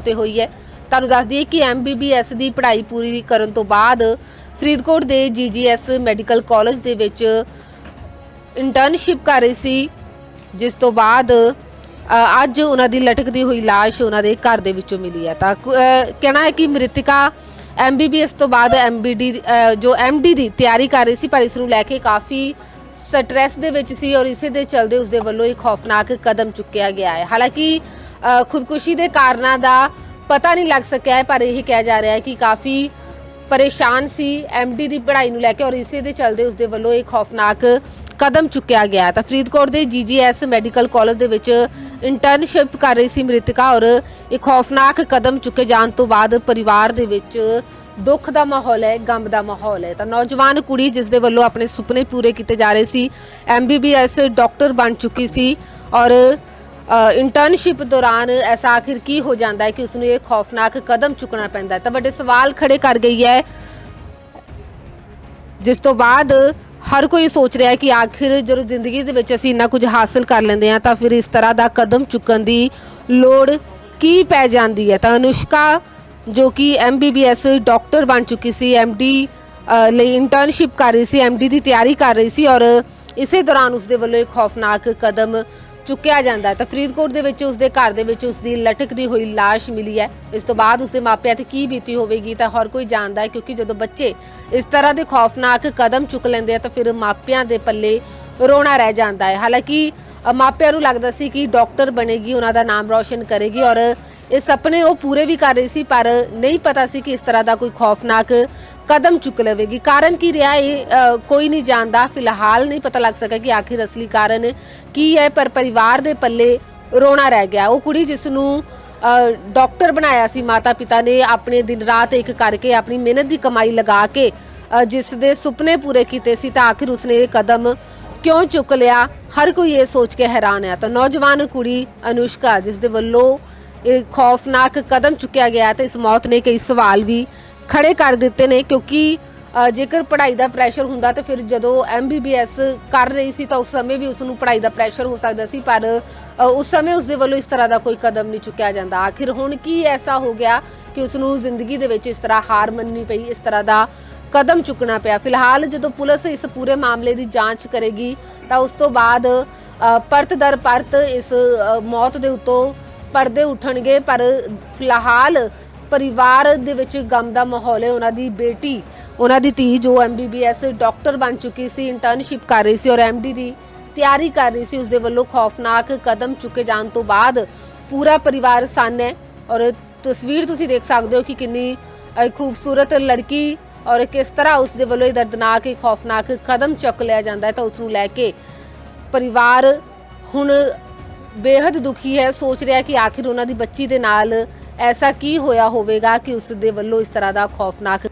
ਤੇ ਹੋਈ ਹੈ। ਤੁਹਾਨੂੰ ਦੱਸ ਦਈਏ ਕਿ ਐਮਬੀਬੀਐਸ ਦੀ ਪੜ੍ਹਾਈ ਪੂਰੀ ਕਰਨ ਤੋਂ ਬਾਅਦ ਫਰੀਦਕੋਟ ਦੇ ਜੀਜੀਐਸ ਮੈਡੀਕਲ ਕਾਲਜ ਦੇ ਵਿੱਚ ਇੰਟਰਨਸ਼ਿਪ ਕਰ ਰਹੀ ਸੀ, ਜਿਸ ਤੋਂ ਬਾਅਦ ਅੱਜ ਉਹਨਾਂ ਦੀ ਲਟਕਦੀ ਹੋਈ ਲਾਸ਼ ਉਹਨਾਂ ਦੇ ਘਰ ਦੇ ਵਿੱਚੋਂ ਮਿਲੀ ਹੈ। ਤਾਂ ਕਹਿਣਾ ਹੈ ਕਿ ਮ੍ਰਿਤਿਕਾ ਐਮਬੀਬੀਐਸ ਤੋਂ ਬਾਅਦ ਐਮਬੀਡੀ ਜੋ ਐਮਡੀ ਦੀ ਤਿਆਰੀ ਕਰ ਰਹੀ ਸੀ, ਪਰ ਇਸ ਨੂੰ ਲੈ ਕੇ ਕਾਫੀ ਸਟ੍ਰੈਸ ਦੇ ਵਿੱਚ ਸੀ ਔਰ ਇਸੇ ਦੇ ਚਲਦੇ ਉਸ ਦੇ ਵੱਲੋਂ ਇੱਕ ਖੌਫਨਾਕ ਕਦਮ ਚੁੱਕਿਆ ਗਿਆ ਹੈ। ਹਾਲਾਂਕਿ ਖੁਦਕੁਸ਼ੀ ਦੇ ਕਾਰਨਾਂ ਦਾ ਪਤਾ ਨਹੀਂ ਲੱਗ ਸਕਿਆ ਹੈ, ਪਰ ਇਹ ਕਿਹਾ ਜਾ ਰਿਹਾ ਹੈ ਕਿ ਕਾਫੀ ਪਰੇਸ਼ਾਨ ਸੀ ਐਮਡੀ ਦੀ ਪੜ੍ਹਾਈ ਨੂੰ ਲੈ ਕੇ ਔਰ ਇਸੇ ਦੇ ਚਲਦੇ ਉਸ ਦੇ ਵੱਲੋਂ ਇੱਕ ਖੌਫਨਾਕ ਕਦਮ ਚੁੱਕਿਆ ਗਿਆ ਤਾਂ ਫਰੀਦਕੋਟ ਦੇ ਜੀਜੀਐਸ ਮੈਡੀਕਲ ਕਾਲਜ ਦੇ ਵਿੱਚ ਇੰਟਰਨਸ਼ਿਪ ਕਰ ਰਹੀ ਸੀ ਮ੍ਰਿਤਕਾ ਔਰ ਇੱਕ ਖੌਫਨਾਕ ਕਦਮ ਚੁੱਕੇ ਜਾਣ ਤੋਂ ਬਾਅਦ ਪਰਿਵਾਰ ਦੇ ਵਿੱਚ ਦੁੱਖ ਦਾ ਮਾਹੌਲ ਹੈ, ਗਮ ਦਾ ਮਾਹੌਲ ਹੈ। ਤਾਂ ਨੌਜਵਾਨ ਕੁੜੀ ਜਿਸ ਦੇ ਵੱਲੋਂ ਆਪਣੇ ਸੁਪਨੇ ਪੂਰੇ ਕੀਤੇ ਜਾ ਰਹੇ ਸੀ ਐਮਬੀਬੀਐਸ ਡਾਕਟਰ ਬਣ ਚੁੱਕੀ ਸੀ ਔਰ ਇੰਟਰਨਸ਼ਿਪ ਦੌਰਾਨ ਐਸਾ ਆਖਿਰ ਕੀ ਹੋ ਜਾਂਦਾ ਹੈ ਕਿ ਉਸ ਨੂੰ ਇਹ ਖੌਫਨਾਕ ਕਦਮ ਚੁੱਕਣਾ ਪੈਂਦਾ ਤਾਂ ਵੱਡੇ ਸਵਾਲ ਖੜੇ ਕਰ ਗਈ ਹੈ। ਜਿਸ ਤੋਂ ਬਾਅਦ ਹਰ ਕੋਈ ਸੋਚ ਰਿਹਾ ਕਿ ਆਖਿਰ ਜਦੋਂ ਜ਼ਿੰਦਗੀ ਦੇ ਵਿੱਚ ਅਸੀਂ ਇੰਨਾ ਕੁਝ ਹਾਸਲ ਕਰ ਲੈਂਦੇ ਹਾਂ, ਤਾਂ ਫਿਰ ਇਸ ਤਰ੍ਹਾਂ ਦਾ ਕਦਮ ਚੁੱਕਣ ਦੀ ਲੋੜ ਕੀ ਪੈ ਜਾਂਦੀ ਹੈ? ਤਾਂ ਅਨੁਸ਼ਕਾ, ਜੋ ਕਿ ਐਮਬੀਬੀਐਸ ਡਾਕਟਰ ਬਣ ਚੁੱਕੀ ਸੀ ਐਮਡੀ ਲਈ ਇੰਟਰਨਸ਼ਿਪ ਕਰ ਰਹੀ ਸੀ ਐਮਡੀ ਦੀ ਤਿਆਰੀ ਕਰ ਰਹੀ ਸੀ ਔਰ ਇਸੇ ਦੌਰਾਨ ਉਸ ਦੇ ਵੱਲੋਂ ਇੱਕ ਖੌਫਨਾਕ ਕਦਮ ਚੁੱਕਿਆ ਜਾਂਦਾ ਤਾਂ ਫਰੀਦਕੋਟ ਦੇ ਵਿੱਚ ਉਸਦੇ ਘਰ ਦੇ ਵਿੱਚ ਉਸਦੀ ਲਟਕਦੀ ਹੋਈ ਲਾਸ਼ ਮਿਲੀ ਹੈ। ਇਸ ਤੋਂ ਬਾਅਦ ਉਸਦੇ ਮਾਪਿਆਂ ਤੇ ਕੀ ਬੀਤੀ ਹੋਵੇਗੀ ਤਾਂ ਹਰ ਕੋਈ ਜਾਣਦਾ ਹੈ, ਕਿਉਂਕਿ ਜਦੋਂ ਬੱਚੇ ਇਸ ਤਰ੍ਹਾਂ ਦੇ ਖੌਫਨਾਕ ਕਦਮ ਚੁੱਕ ਲੈਂਦੇ ਆ ਤਾਂ ਫਿਰ ਮਾਪਿਆਂ ਦੇ ਪੱਲੇ ਰੋਣਾ ਰਹਿ ਜਾਂਦਾ ਹੈ। ਹਾਲਾਂਕਿ ਮਾਪਿਆਂ ਨੂੰ ਲੱਗਦਾ ਸੀ ਕਿ ਡਾਕਟਰ ਬਣੇਗੀ, ਉਹਨਾਂ ਦਾ ਨਾਮ ਰੌਸ਼ਨ ਕਰੇਗੀ ਔਰ ਇਹ ਸੁਪਨੇ ਉਹ ਪੂਰੇ ਵੀ ਕਰ ਰਹੀ ਸੀ, ਪਰ ਨਹੀਂ ਪਤਾ ਸੀ ਕਿ ਇਸ ਤਰ੍ਹਾਂ ਦਾ ਕੋਈ ਖੌਫਨਾਕ ਕਦਮ ਚੁੱਕ ਲਵੇਗੀ। ਕਾਰਨ ਕੀ ਰਿਹਾ ਇਹ? ਕੋਈ ਨਹੀਂ ਜਾਣਦਾ। ਫਿਲਹਾਲ ਨਹੀਂ ਪਤਾ ਲੱਗ ਸਕਿਆ ਕਿ ਆਖਿਰ ਅਸਲੀ ਕਾਰਨ ਕੀ ਹੈ ਪਰ ਪਰਿਵਾਰ ਦੇ ਪੱਲੇ ਰੋਣਾ ਰਹਿ ਗਿਆ। ਉਹ ਕੁੜੀ ਜਿਸ ਨੂੰ ਡਾਕਟਰ ਬਣਾਇਆ ਸੀ ਮਾਤਾ ਪਿਤਾ ਨੇ ਆਪਣੇ ਦਿਨ ਰਾਤ ਇੱਕ ਕਰਕੇ ਆਪਣੀ ਮਿਹਨਤ ਦੀ ਕਮਾਈ ਲਗਾ ਕੇ ਅ, ਜਿਸ ਦੇ ਸੁਪਨੇ ਪੂਰੇ ਕੀਤੇ ਸੀ ਤਾਂ ਆਖਿਰ ਉਸਨੇ ਇਹ ਕਦਮ ਕਿਉਂ ਚੁੱਕ ਲਿਆ? ਹਰ ਕੋਈ ਇਹ ਸੋਚ ਕੇ ਹੈਰਾਨ ਹੈ। ਤਾਂ ਨੌਜਵਾਨ ਕੁੜੀ ਅਨੁਸ਼ਕਾ ਜਿਸ ਦੇ ਵੱਲੋਂ ਇਹ ਖੌਫਨਾਕ ਕਦਮ ਚੁੱਕਿਆ ਗਿਆ ਤੇ ਇਸ ਮੌਤ ਨੇ ਕਈ ਸਵਾਲ ਵੀ ਖੜੇ ਕਰ ਦਿੱਤੇ ਨੇ ਕਿਉਂਕਿ ਜੇਕਰ ਪੜ੍ਹਾਈ ਦਾ ਪ੍ਰੈਸ਼ਰ ਹੁੰਦਾ ਤਾਂ ਫਿਰ ਜਦੋਂ ਐਮਬੀਬੀਐਸ ਕਰ ਰਹੀ ਸੀ ਤਾਂ ਉਸ ਸਮੇਂ ਵੀ ਉਸ ਨੂੰ ਪੜ੍ਹਾਈ ਦਾ ਪ੍ਰੈਸ਼ਰ ਹੋ ਸਕਦਾ ਸੀ, ਪਰ ਉਸ ਸਮੇਂ ਉਸ ਦੇ ਵੱਲੋਂ ਇਸ ਤਰ੍ਹਾਂ ਦਾ ਕੋਈ ਕਦਮ ਨਹੀਂ ਚੁੱਕਿਆ ਜਾਂਦਾ। ਆਖਿਰ ਹੁਣ ਕੀ ਐਸਾ ਹੋ ਗਿਆ ਕਿ ਉਸ ਨੂੰ ਜ਼ਿੰਦਗੀ ਦੇ ਵਿੱਚ ਇਸ ਤਰ੍ਹਾਂ ਹਾਰ ਮੰਨਣੀ ਪਈ, ਇਸ ਤਰ੍ਹਾਂ ਦਾ ਕਦਮ ਚੁੱਕਣਾ ਪਿਆ? ਫਿਲਹਾਲ ਜਦੋਂ ਪੁਲਿਸ ਇਸ ਪੂਰੇ ਮਾਮਲੇ ਦੀ ਜਾਂਚ ਕਰੇਗੀ, ਤਾਂ ਉਸ ਤੋਂ ਬਾਅਦ ਪਰਤ ਦਰ ਪਰਤ ਇਸ ਮੌਤ ਦੇ ਉੱਤੋਂ ਪਰਦੇ ਉੱਠਣਗੇ, ਪਰ ਫਿਲਹਾਲ ਪਰਿਵਾਰ ਦੇ ਵਿੱਚ ਗਮ ਦਾ ਮਾਹੌਲ ਹੈ। ਉਹਨਾਂ ਦੀ ਬੇਟੀ, ਉਹਨਾਂ ਦੀ ਧੀ ਜੋ ਐਮਬੀਬੀਐਸ ਡਾਕਟਰ ਬਣ ਚੁੱਕੀ ਸੀ ਇੰਟਰਨਸ਼ਿਪ ਕਰ ਰਹੀ ਸੀ ਔਰ ਐਮਡੀ ਦੀ ਤਿਆਰੀ ਕਰ ਰਹੀ ਸੀ ਉਸ ਦੇ ਵੱਲੋਂ ਖੌਫਨਾਕ ਕਦਮ ਚੁੱਕੇ ਜਾਣ ਤੋਂ ਬਾਅਦ ਪੂਰਾ ਪਰਿਵਾਰ ਸਨ ਹੈ। ਔਰ ਤਸਵੀਰ ਤੁਸੀਂ ਦੇਖ ਸਕਦੇ ਹੋ ਕਿ ਕਿੰਨੀ ਖੂਬਸੂਰਤ ਲੜਕੀ ਔਰ ਕਿਸ ਤਰ੍ਹਾਂ ਉਸ ਦੇ ਵੱਲੋਂ ਇਹ ਦਰਦਨਾਕ, ਇਹ ਖੌਫਨਾਕ ਕਦਮ ਚੁੱਕ ਲਿਆ ਜਾਂਦਾ ਹੈ ਤਾਂ ਉਸ ਨੂੰ ਲੈ ਕੇ ਪਰਿਵਾਰ ਹੁਣ ਬੇहद ਦੁਖੀ ਹੈ। ਸੋਚ ਰਿਹਾ ਕਿ ਆਖਿਰ ਉਹਨਾਂ ਦੀ ਬੱਚੀ ਦੇ ਨਾਲ ਐਸਾ ਕੀ ਹੋਇਆ ਹੋਵੇਗਾ ਕਿ ਉਸ ਦੇ ਵੱਲੋਂ ਇਸ ਤਰ੍ਹਾਂ ਦਾ ਖੌਫਨਾਕ